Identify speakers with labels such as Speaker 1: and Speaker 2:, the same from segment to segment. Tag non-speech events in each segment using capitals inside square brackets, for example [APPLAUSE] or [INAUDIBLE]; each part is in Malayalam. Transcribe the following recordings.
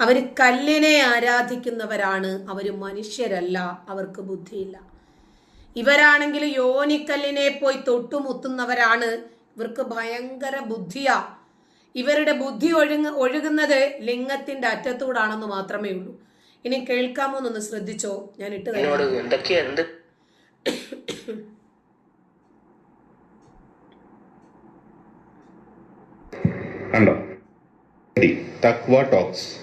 Speaker 1: അവർ കല്ലിനെ ആരാധിക്കുന്നവരാണ്. അവർ മനുഷ്യരല്ല. അവർക്ക് ബുദ്ധിയില്ല. ഇവരാണെങ്കിൽ യോനിക്കല്ലിനെ പോയി തൊട്ടുമുത്തുന്നവരാണ്. ഇവർക്ക് ഭയങ്കര ബുദ്ധിയാ. ഇവരുടെ ബുദ്ധി ഒഴുങ്ങ ഒഴുകുന്നത് ലിംഗത്തിന്റെ അറ്റത്തൂടാണെന്ന് മാത്രമേ ഉള്ളൂ. ഇനി കേൾക്കാമോ എന്നൊന്ന് ശ്രദ്ധിച്ചോ? ഞാൻ ഇട്ട് തരാം.
Speaker 2: കണ്ടോ? തക്വ ടോക്സ്.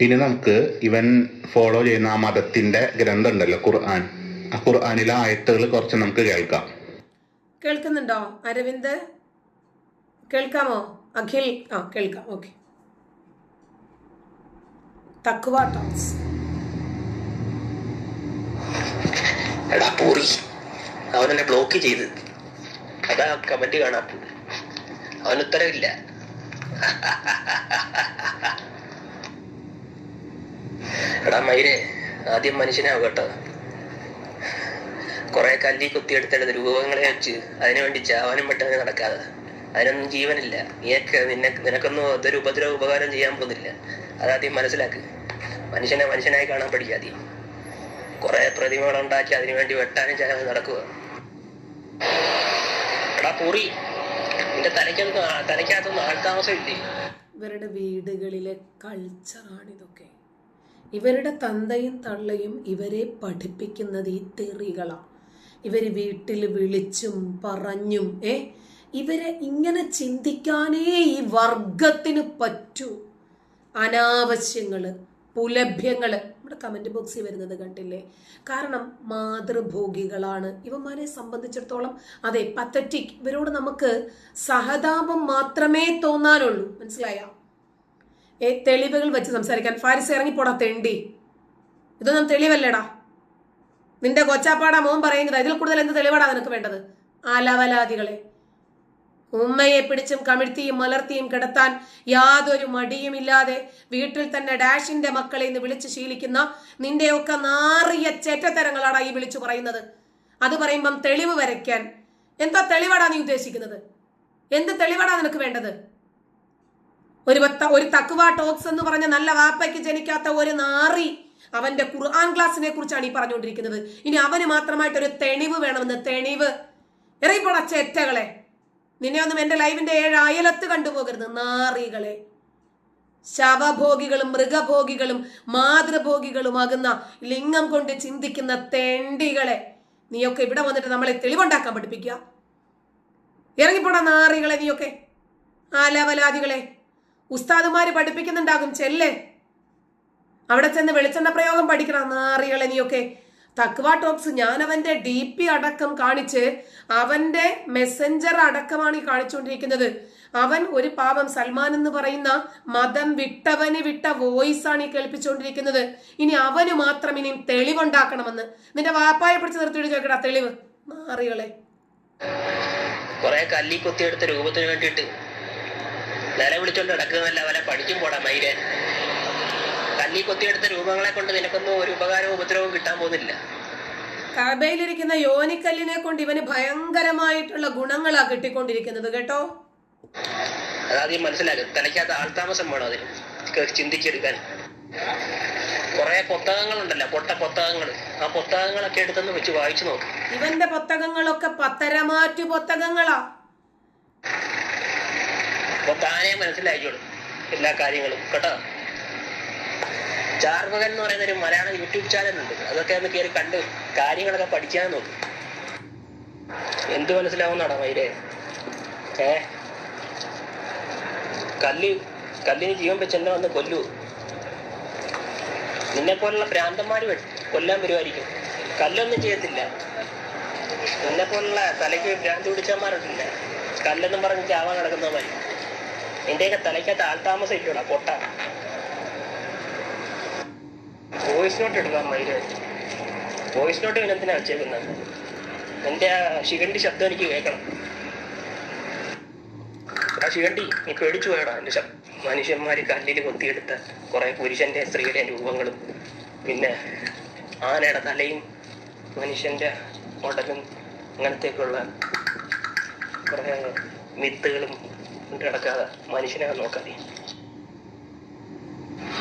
Speaker 2: ഇനി നമുക്ക് ഇവൻ ഫോളോ ചെയ്യുന്ന ആ മതത്തിന്റെ ഗ്രന്ഥം ഉണ്ടല്ലോ ഖുർആൻ. ആ ഖുർആാനിലെ ആയത്തുകൾ കുറച്ച് നമുക്ക് കേൾക്കാം.
Speaker 1: കേൾക്കുന്നുണ്ടോ? അരവിന്ദ്? കേൾക്കാമോ? അഖിൽ? ആ കേൾക്കാം. ഓക്കെ. തക്വ ടോക്സ്
Speaker 3: എടാ പൂറി. അവൻ എന്നെ ബ്ലോക്ക് ചെയ്ത്. അതാ കമന്റ് കാണാത്തത്. അവൻ ഉത്തരവില്ല [LAUGHS] എടാ മയിരെ ആദ്യം മനുഷ്യനാവും കേട്ടോ. കുറെ കല്ലി കുത്തിയെടുത്തെടുത്ത് രൂപങ്ങളെ വെച്ച് അതിനുവേണ്ടി ചാവാനും പെട്ടെന്ന് നടക്കാതെ. അതിനൊന്നും ജീവനില്ല. നീയൊക്കെ നിന്നെ നിനക്കൊന്നും അതൊരു ഉപദ്രവ ഉപകാരം ചെയ്യാൻ പോകുന്നില്ല. അതാദ്യം മനസ്സിലാക്ക്. മനുഷ്യനെ മനുഷ്യനായി കാണാൻ കുറെ പ്രതിമകൾ ഉണ്ടാക്കി അതിനുവേണ്ടി വെട്ടാനും ചാവാനും നടക്കുക. എടാ പൂറി നിന്റെ തലയ്ക്കകത്ത് തലയ്ക്കകത്തൊന്നും ആൾതാമസം ഇല്ലേ
Speaker 1: ഇവരുടെ വീടുകളിലെ കൾച്ചറാണിതൊക്കെ ഇവരുടെ തന്തയും തള്ളയും ഇവരെ പഠിപ്പിക്കുന്നത് ഈ തെറികളാണ് ഇവർ വീട്ടിൽ വിളിച്ചും പറഞ്ഞും ഏ? ഇവരെ ഇങ്ങനെ ചിന്തിക്കാനേ ഈ വർഗത്തിന് പറ്റൂ. അനാവശ്യങ്ങൾ പുലഭ്യങ്ങൾ നമ്മുടെ കമന്റ് ബോക്സിൽ വരുന്നത് കണ്ടില്ലേ? കാരണം മാതൃഭോഗികളാണ്. ഇവന്മാരെ സംബന്ധിച്ചിടത്തോളം അതെ പത്തറ്റിക് ഇവരോട് നമുക്ക് സഹതാപം മാത്രമേ തോന്നാനുള്ളൂ. മനസ്സിലായ? തെളിവുകൾ വെച്ച് സംസാരിക്കാൻ. ഫാരിസ് ഇറങ്ങിപ്പോടാ തെണ്ടി. ഇതൊന്നും തെളിവല്ലേടാ. നിന്റെ കൊച്ചാപ്പാടാ മോൻ പറയുന്നത്. ഇതിൽ കൂടുതൽ എന്ത് തെളിവാടാ നിനക്ക് വേണ്ടത്? ആലവലാദികളെ ഉമ്മയെ പിടിച്ചും കമിഴ്ത്തിയും മലർത്തിയും കിടത്താൻ യാതൊരു മടിയുമില്ലാതെ വീട്ടിൽ തന്നെ ഡാഷിന്റെ മക്കളെ ഇന്ന് വിളിച്ച് ശീലിക്കുന്ന നിന്റെയൊക്കെ നാറിയ ചേറ്റത്തരങ്ങളാടാ ഈ വിളിച്ചു പറയുന്നത്. അത് പറയുമ്പം തെളിവ് വരയ്ക്കാൻ. എന്താ തെളിവാടാ നീ ഉദ്ദേശിക്കുന്നത്? എന്ത് തെളിവാടാ നിനക്ക് വേണ്ടത്? ഒരു ഒരു തക്കുവ ടോക്സ് എന്ന് പറഞ്ഞ നല്ല വാപ്പയ്ക്ക് ജനിക്കാത്ത ഒരു നാറി അവന്റെ ഖുർആൻ ക്ലാസ്സിനെ കുറിച്ചാണ് ഈ പറഞ്ഞുകൊണ്ടിരിക്കുന്നത്. ഇനി അവന് മാത്രമായിട്ട് ഒരു തെളിവ് വേണമെന്ന് തെളിവ് ഇറങ്ങിപ്പോടാ ചേറ്റകളെ. നിന്നെ ഒന്നും എന്റെ ലൈവിന്റെ ഏഴ് അയലത്ത് കണ്ടുപോകരുത് നാറികളെ. ശവഭോഗികളും മൃഗഭോഗികളും മാതൃഭോഗികളുമാകുന്ന ലിംഗം കൊണ്ട് ചിന്തിക്കുന്ന തെണ്ടികളെ. നീയൊക്കെ ഇവിടെ വന്നിട്ട് നമ്മളെ തെളിവുണ്ടാക്കാൻ പഠിപ്പിക്കുക. ഇറങ്ങിപ്പോടാ നാറികളെ നീയൊക്കെ. ആലാവലാദികളെ. ഉസ്താദുമാര് പഠിപ്പിക്കുന്നുണ്ടാകും ചെല്ലേ. അവിടെ ചെന്ന് വെളിച്ചെണ്ണ പ്രയോഗം പഠിക്കണം. നാറികളെ നീയൊക്കെ. തക്വ ടോക്സ് ഞാൻ അവന്റെ ഡി പി അടക്കം കാണിച്ച് അവന്റെ മെസ്സഞ്ചർ അടക്കമാണ് ഈ കാണിച്ചുകൊണ്ടിരിക്കുന്നത് അവൻ ഒരു പാപം സൽമാൻ എന്ന് പറയുന്ന മതം വിട്ടവന് വിട്ട വോയിസ് ആണ് ഈ കേൾപ്പിച്ചുകൊണ്ടിരിക്കുന്നത് ഇനി അവന് മാത്രം ഇനിയും തെളിവുണ്ടാക്കണമെന്ന്. നിന്റെ വാപ്പായെ പിടിച്ച് നിർത്തിയിട്ട് ചോദിക്കടാ തെളിവ്. മാറികളെ
Speaker 3: കുറെ കല്ലി കുത്തിയെടുത്ത രൂപത്തിന് വേണ്ടിയിട്ട് നില വിളിച്ചോണ്ട് നടക്കുന്നതല്ല വല്ല പഠിക്കും പോടാ മൈരെ. കല്ലി കൊത്തിയെടുത്ത രൂപങ്ങളെ കൊണ്ട് നിനക്കൊന്നും ഒരു ഉപകാരവും ഉപദ്രവവും കിട്ടാൻ പോകുന്നില്ല.
Speaker 1: കാബയിലിരിക്കുന്ന യോനിക്കല്ലിനെ കൊണ്ട് ഇവന് ഭയങ്കരമായിട്ടുള്ള ഗുണങ്ങളാ കിട്ടിക്കൊണ്ടിരിക്കുന്നത് കേട്ടോ?
Speaker 3: അതാദ്യം മനസ്സിലാക്കും തലയ്ക്കകത്ത് ആൾതാമസം വേണം അതിന്. ചിന്തിച്ചെടുക്കാൻ. കുറെ പുസ്തകങ്ങളുണ്ടല്ലോ പൊട്ട പുസ്തകങ്ങൾ ആ പുസ്തകങ്ങളൊക്കെ എടുത്തൊന്ന് വെച്ച് വായിച്ചു നോക്ക്.
Speaker 1: ഇവന്റെ പുസ്തകങ്ങളൊക്കെ പത്തരമാറ്റു പുസ്തകങ്ങളാ
Speaker 3: അപ്പൊ താനേ മനസ്സിലാക്കിയോളും എല്ലാ കാര്യങ്ങളും കേട്ടോ? ചാർമകൻ എന്ന് പറയുന്ന ഒരു മലയാളം യൂട്യൂബ് ചാനൽ ഉണ്ട് അതൊക്കെ ഒന്ന് കയറി കണ്ട് കാര്യങ്ങളൊക്കെ പഠിക്കാൻ നോക്ക്. എന്ത് മനസ്സിലാവുന്നാടാ മയിലെ? ഏ? കല്ല് കല്ലിന് ജീവൻ വെച്ചെന്നെ വന്ന് കൊല്ലൂ. നിന്നെ പോലുള്ള ഭ്രാന്തന്മാര് കൊല്ലാൻ വരുമായിരിക്കും കല്ലൊന്നും ചെയ്യത്തില്ല. നിന്നെ പോലുള്ള തലയ്ക്ക് ഭ്രാന്തി പിടിച്ചന്മാരുണ്ടല്ല കല്ലെന്നും പറഞ്ഞ് ചാവാൻ കിടക്കുന്നവന്മാര് നിന്റെയൊക്കെ തലയ്ക്കകത്ത് ആൾതാമസം ഇല്ലടാ പൊട്ട. വോയിസ് നോട്ട് എടുക്കാൻ മയിൽ വോയിസ് നോട്ട് പിന്നെ എന്തിനാ വെച്ചേക്കുന്നത്? എന്റെ ആ ശിഖണ്ടി ശബ്ദം എനിക്ക് കേൾക്കണം. ആ ശിഖണ്ടി നീ പേടിച്ചു പോയടാ എന്റെ ശബ്ദം മനുഷ്യന്മാര് കല്ലിൽ കൊത്തിയെടുത്ത കുറെ പുരുഷന്റെ സ്ത്രീയുടെ രൂപങ്ങളും പിന്നെ ആനയുടെ തലയും മനുഷ്യന്റെ ഉടലും അങ്ങനത്തേക്കുള്ള കുറെ മിത്തുകളും കൊണ്ട് നടക്കാതെ മനുഷ്യനെ നോക്കാതെ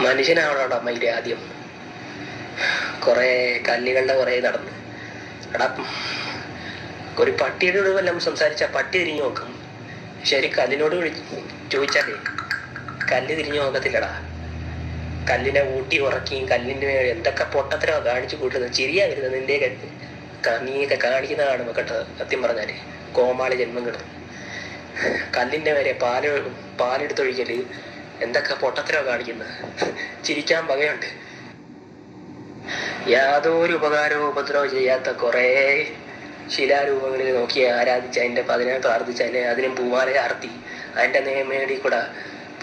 Speaker 3: മനുഷ്യനാവണോടാ മയിൽ ആദ്യം. കുറെ കല്ലുകളുടെ കുറെ നടന്ന്. എടാ ഒരു പട്ടിയോട് വല്ലതും സംസാരിച്ച പട്ടി തിരിഞ്ഞു നോക്കും. പക്ഷെ ഒരു കല്ലിനോട് ചോദിച്ചാലേ കല്ല് തിരിഞ്ഞു നോക്കത്തില്ലടാ. കല്ലിനെ ഊട്ടി ഉറക്കിയും കല്ലിന്റെ മേലെ എന്തൊക്കെ പൊട്ടത്തരോ കാണിച്ചു കൂട്ടുന്നത്. ചിരിയാ വരുന്നത് നിന്റെ നീയൊക്കെ കാണിക്കുന്നതാണ് കാണുമ്പോ സത്യം പറഞ്ഞാൽ. കോമാളി ജന്മം കിട്ടും കല്ലിന്റെ വരെ പാൽ പാലെടുത്തൊഴിക്കൽ. എന്തൊക്കെ പൊട്ടത്തരോ കാണിക്കുന്നത്? ചിരിക്കാൻ വകയുണ്ട്. യാതൊരു ഉപകാരവും ഉപദ്രവം ചെയ്യാത്ത കുറേ ശിലാരൂപങ്ങളിൽ നോക്കി ആരാധിച്ച് അതിന്റെ പതിനെ പ്രാർത്ഥിച്ച് അതിനെ അതിനും പൂവാലെ അർത്തി അതിന്റെ നേമേടി കൂടെ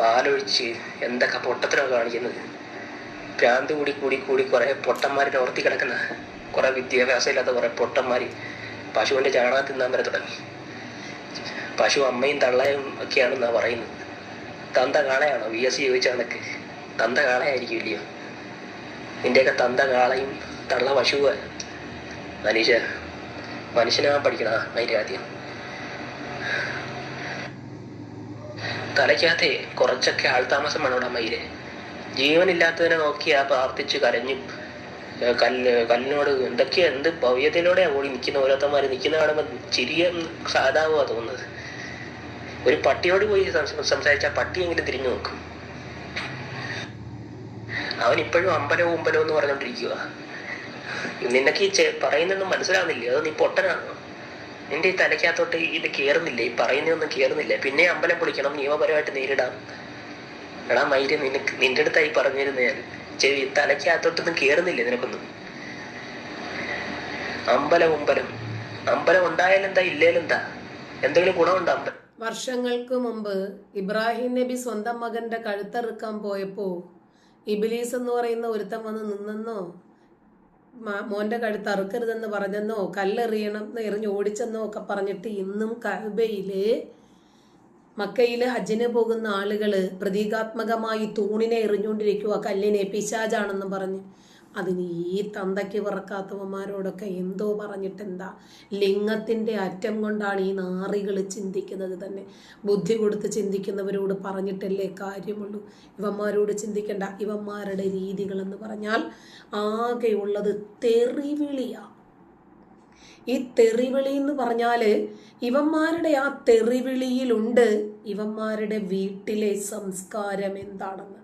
Speaker 3: പാലൊഴിച്ച് എന്തൊക്കെ പൊട്ടത്തരോ കാണിക്കുന്നത്? ഭ്രാന്ത് കൂടി കൂടി കൂടി കുറെ പൊട്ടന്മാരുടെ ഓർത്തി കിടക്കുന്ന കുറെ വിദ്യാഭ്യാസം ഇല്ലാത്ത കുറെ പൊട്ടന്മാര് പശുവിന്റെ ചാണകം തിന്നാൻ വരെ തുടങ്ങി. പശു അമ്മയും തള്ളയും ഒക്കെയാണെന്നാ പറയുന്നത്. തന്ത കാളയാണോ? വി എസ് ചോദിച്ച കണക്ക് തന്ത കാളയായിരിക്കും ഇല്ലയോ? നിന്റെയൊക്കെ തന്ത കാളയും തള്ള പശുവ. മനുഷ്യ മനുഷ്യനാ പഠിക്കണ അതിന്റെ ആദ്യം. തലയ്ക്കകത്തെ കുറച്ചൊക്കെ ആൾതാമസം വേണം ഇവിടെ മയിൽ ജീവനില്ലാത്തതിനെ നോക്കി ആ പ്രാർത്ഥിച്ച് കരഞ്ഞു കല്ല് കല്ലിനോട് എന്തൊക്കെയാ എന്ത് ഭവ്യതയിലൂടെയാ ഓടി നിൽക്കുന്ന ഓരോരുത്തന്മാര് നിൽക്കുന്ന കാണുമ്പോൾ ചിരിയ സാധാവുക തോന്നുന്നത്. ഒരു പട്ടിയോട് പോയി സംസാരിച്ച പട്ടി പട്ടിയെങ്കിലും തിരിഞ്ഞു നോക്കും. അവൻ ഇപ്പോഴും അമ്പലവും ഉമ്പലവും എന്ന് പറഞ്ഞോണ്ടിരിക്കുക നിനക്ക് ഈ പറയുന്നൊന്നും മനസ്സിലാവുന്നില്ലേ. അത് നീ പൊട്ടനാണോ? നിന്റെ ഈ തലയ്ക്കകത്തോട്ട് ഇത് കേറുന്നില്ല. ഈ പറയുന്നൊന്നും കേറുന്നില്ല. പിന്നെ അമ്പലം പൊളിക്കണം. നിയമപരമായിട്ട് നേരിടാം. എടാ മൈര് നിനക്ക് നിന്റെ അടുത്തായി പറഞ്ഞിരുന്നു ഞാൻ. ചെവി തലയ്ക്കകത്തോട്ടൊന്നും കേറുന്നില്ല നിനക്കൊന്നും. അമ്പലം ഉമ്പലം അമ്പലം ഉണ്ടായാലെന്താ? ഇല്ലേലെന്താ? എന്തെങ്കിലും ഗുണമുണ്ടോ അമ്പലം?
Speaker 1: വർഷങ്ങൾക്ക് മുമ്പ് ഇബ്രാഹിം നബി സ്വന്തം മകന്റെ കഴുത്തറുക്കാൻ പോയപ്പോ ഇബിലീസ് എന്ന് പറയുന്ന ഒരുത്തൻ വന്ന് നിന്നെന്നോ മോന്റെ കഴുത്ത് അറുക്കരുതെന്ന് പറഞ്ഞെന്നോ കല്ലെറിയണം എന്ന് എറിഞ്ഞ് ഓടിച്ചെന്നോ ഒക്കെ പറഞ്ഞിട്ട് ഇന്നും കഅബയിൽ മക്കയിൽ ഹജ്ജിന് പോകുന്ന ആളുകൾ പ്രതീകാത്മകമായി തൂണിനെ എറിഞ്ഞുകൊണ്ടിരിക്കുക കല്ലിനെ പിശാജാണെന്ന് പറഞ്ഞ്. അതിന് ഈ തന്തയ്ക്ക് വിറക്കാത്തവന്മാരോടൊക്കെ എന്തോ പറഞ്ഞിട്ടെന്താ? ലിംഗത്തിന്റെ അറ്റം കൊണ്ടാണ് ഈ നാറികൾ ചിന്തിക്കുന്നത് തന്നെ. ബുദ്ധി കൊടുത്ത് ചിന്തിക്കുന്നവരോട് പറഞ്ഞിട്ടല്ലേ കാര്യമുള്ളൂ. ഇവന്മാരോട് ചിന്തിക്കേണ്ട. ഇവന്മാരുടെ രീതികളെന്ന് പറഞ്ഞാൽ ആകെയുള്ളത് തെറിവിളിയാ. ഈ തെറിവിളി എന്ന് പറഞ്ഞാൽ ഇവന്മാരുടെ ആ തെറിവിളിയിലുണ്ട് ഇവന്മാരുടെ വീട്ടിലെ സംസ്കാരം എന്താണെന്ന്.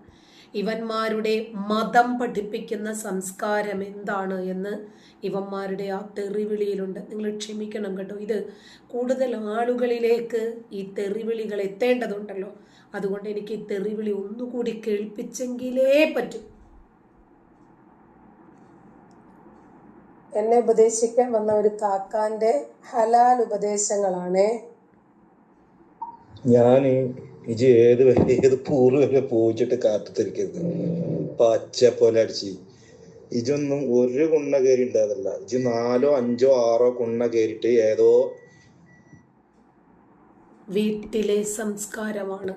Speaker 1: ഇവന്മാരുടെ മതം പഠിപ്പിക്കുന്ന സംസ്കാരം എന്താണ് എന്ന് ഇവന്മാരുടെ ആ തെറിവിളിയിലുണ്ട്. നിങ്ങൾ ക്ഷമിക്കണം കേട്ടോ. ഇത് കൂടുതൽ ആളുകളിലേക്ക് ഈ തെറിവിളികൾ എത്തേണ്ടതുണ്ടല്ലോ. അതുകൊണ്ട് എനിക്ക് ഈ തെറിവിളി ഒന്നുകൂടി കേൾപ്പിച്ചെങ്കിലേ പറ്റൂ. എന്നെ ഉപദേശിക്കാൻ വന്ന ഒരു കാക്കാന്റെ ഹലാൽ ഉപദേശങ്ങളാണ്.
Speaker 4: ഞാൻ ഇജ് ഏത് വരെ ഏത് പൂറ് വരെ പൂച്ചിട്ട് കാത്തുത്തിരിക്കരുത്. പച്ച പോലെ അടിച്ച്. ഇജൊന്നും ഒരു കുണ്ണ കയറി ഉണ്ടായതല്ല ഇജ് നാലോ അഞ്ചോ ആറോ കുണ്ണ കയറിയിട്ട് ഏതോ
Speaker 1: വീട്ടിലെ സംസ്കാരമാണ്.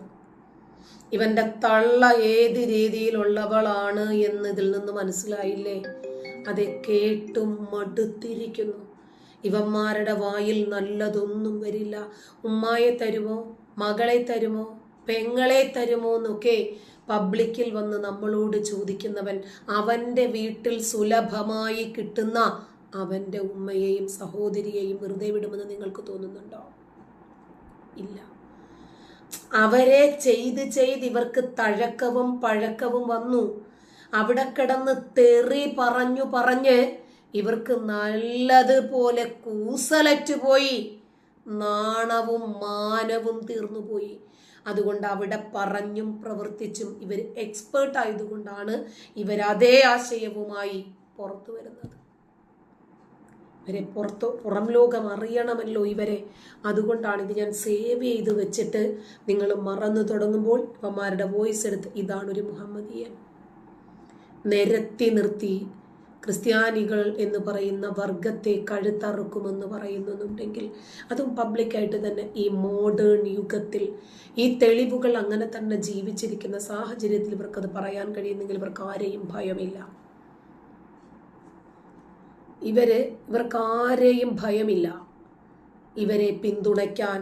Speaker 1: ഇവന്റെ തള്ള ഏത് രീതിയിലുള്ളവളാണ് എന്ന് ഇതിൽ നിന്ന് മനസ്സിലായില്ലേ? അതെ കേട്ടും മടുത്തിരിക്കുന്നു. ഇവന്മാരുടെ വായിൽ നല്ലതൊന്നും വരില്ല. ഉമ്മായെ തരുമോ? മകളെ തരുമോ? പെങ്ങളെ തരുമോ എന്നൊക്കെ പബ്ലിക്കിൽ വന്ന് നമ്മളോട് ചോദിക്കുന്നവൻ അവന്റെ വീട്ടിൽ സുലഭമായി കിട്ടുന്ന അവന്റെ ഉമ്മയെയും സഹോദരിയെയും വെറുതെ വിടുമെന്ന് നിങ്ങൾക്ക് തോന്നുന്നുണ്ടോ? ഇല്ല. അവരെ ചെയ്ത് ചെയ്ത് ഇവർക്ക് തഴക്കവും പഴക്കവും വന്നു. അവിടെ കിടന്ന് തെറി പറഞ്ഞു പറഞ്ഞ് ഇവർക്ക് നല്ലതുപോലെ കൂസലറ്റ് പോയി നാണവും മാനവും തീർന്നു പോയി അതുകൊണ്ട് അവിടെ പറഞ്ഞും പ്രവർത്തിച്ചും ഇവർ എക്സ്പേർട്ട് ആയതുകൊണ്ടാണ് ഇവർ അതേ ആശയവുമായി പുറത്തു വരുന്നത്. ഇവരെ പുറത്ത് പുറം ലോകം അറിയണമല്ലോ ഇവരെ. അതുകൊണ്ടാണ് ഇത് ഞാൻ സേവ് ചെയ്ത് വെച്ചിട്ട് നിങ്ങൾ മറന്നു തുടങ്ങുമ്പോൾ ഇവന്മാരുടെ വോയിസ് എടുത്ത് ഇതാണ് ഒരു മുഹമ്മദിയൻ. നിരത്തി നിർത്തി ക്രിസ്ത്യാനികൾ എന്ന് പറയുന്ന വർഗത്തെ കഴുത്തറുക്കുമെന്ന് പറയുന്നുണ്ടെങ്കിൽ അതും പബ്ലിക്കായിട്ട് തന്നെ ഈ മോഡേൺ യുഗത്തിൽ ഈ തെളിവുകൾ അങ്ങനെ തന്നെ ജീവിച്ചിരിക്കുന്ന സാഹചര്യത്തിൽ ഇവർക്കത് പറയാൻ കഴിയുന്നെങ്കിൽ ഇവർക്ക് ആരെയും ഭയമില്ല. ഇവർ ഇവർക്ക് ആരെയും ഭയമില്ല. ഇവരെ പിന്തുണയ്ക്കാൻ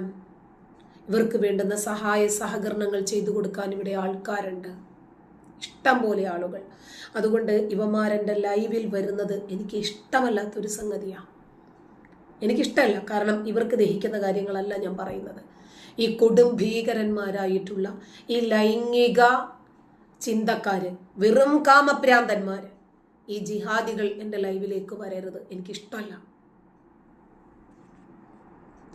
Speaker 1: ഇവർക്ക് വേണ്ടുന്ന സഹായ സഹകരണങ്ങൾ ചെയ്തു കൊടുക്കാൻ ഇവിടെ ആൾക്കാരുണ്ട്. ഇഷ്ടം പോലെ ആളുകൾ. അതുകൊണ്ട് ഇവന്മാരെന്റെ ലൈവിൽ വരുന്നത് എനിക്ക് ഇഷ്ടമല്ലാത്തൊരു സംഗതിയാണ് എനിക്കിഷ്ടമല്ല കാരണം ഇവർക്ക് ദഹിക്കുന്ന കാര്യങ്ങളല്ല ഞാൻ പറയുന്നത്. ഈ കൊടും ഭീകരന്മാരായിട്ടുള്ള ഈ ലൈംഗിക ചിന്തക്കാർ വെറും കാമപ്രാന്തന്മാർ ഈ ജിഹാദികൾ എന്റെ ലൈവിലേക്ക് വരരുത് എനിക്കിഷ്ടമല്ല.